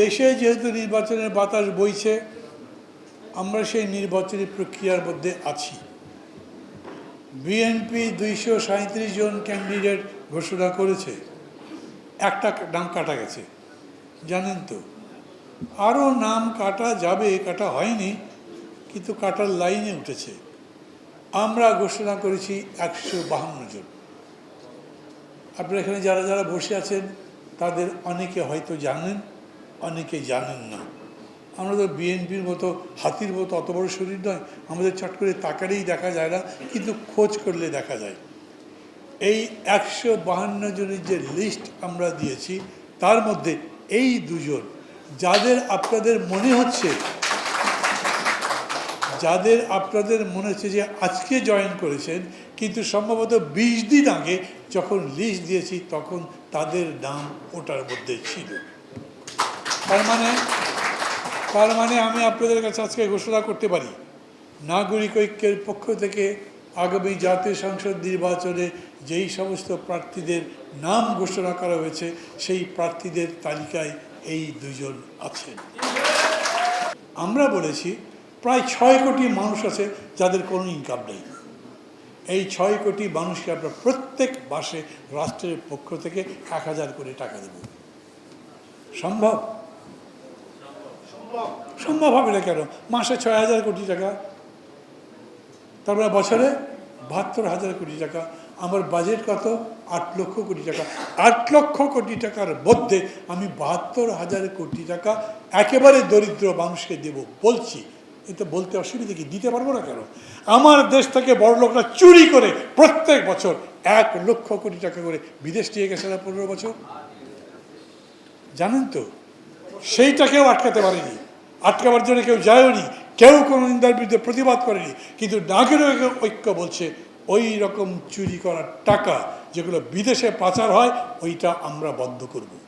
দেশে যেহেতু নির্বাচনের বাতাস বইছে, আমরা সেই নির্বাচনী প্রক্রিয়ার মধ্যে আছি। বিএনপি দুইশো সাঁত্রিশ জন ক্যান্ডিডেট ঘোষণা করেছে। একটা নাম কাটা গেছে। জানেন তো, আরও নাম কাটা যাবে, কাটা হয়নি, কিন্তু কাটার লাইনে উঠেছে। আমরা ঘোষণা করেছি একশো বাহান্ন জন। আপনারা এখানে যারা যারা বসে আছেন, তাদের অনেকে হয়তো জানেন অনেকে জানেন না। আমরা তো বিএনপির মতো হাতির মতো অত বড় শরীর নয়, আমাদের চট করে তাকারেই দেখা যায় না, কিন্তু খোঁজ করলে দেখা যায়। এই একশো বাহান্ন জনের যে লিস্ট আমরা দিয়েছি, তার মধ্যে এই দুজন, যাদের আপনাদের মনে হচ্ছে, যাদের আপনাদের মনে হচ্ছে যে আজকে জয়েন করেছেন, কিন্তু সম্ভবত বিশ দিন আগে যখন লিস্ট দিয়েছি, তখন তাদের নাম ওটার মধ্যে ছিল। তার মানে তার মানে আমি আপনাদের কাছে আজকে ঘোষণা করতে পারি, নাগরিক ঐক্যের পক্ষ থেকে আগামী জাতীয় সংসদ নির্বাচনে যেই সমস্ত প্রার্থীদের নাম ঘোষণা করা হয়েছে, সেই প্রার্থীদের তালিকায় এই দুজন আছেন। আমরা বলেছি, প্রায় ছয় কোটি মানুষ আছে যাদের কোনো ইনকাম নেই। এই ছয় কোটি মানুষকে আমরা প্রত্যেক মাসে রাষ্ট্রের পক্ষ থেকে এক হাজার করে টাকা দেব। সম্ভব? সম্ভব হবে না কেন? মাসে ছয় হাজার কোটি টাকা। তারপরে বছরে বাহাত্তর হাজার কোটি টাকা। আমার বাজেট কত? আট লক্ষ কোটি টাকা। আট লক্ষ কোটি টাকার মধ্যে আমি বাহাত্তর হাজার কোটি টাকা একেবারে দরিদ্র মানুষকে দেব। বলছি এটা বলতে অসুবিধা কি? দিতে পারব না কেন? আমার দেশ থেকে বড় লোকরা চুরি করে প্রত্যেক বছর এক লক্ষ কোটি টাকা করে বিদেশ নিয়ে গেছে না পনেরো বছর? জানেন তো সেইটাকেও আটকাতে পারেনি। আটকাবার জন্য কেউ যায়নি কেউ কোনো নিন্দার বিরুদ্ধে প্রতিবাদ করেনি। কিন্তু নাগরিক ঐক্য বলছে, ওই রকম চুরি করার টাকা যেগুলো বিদেশে পাচার হয়, ওইটা আমরা বন্ধ করব।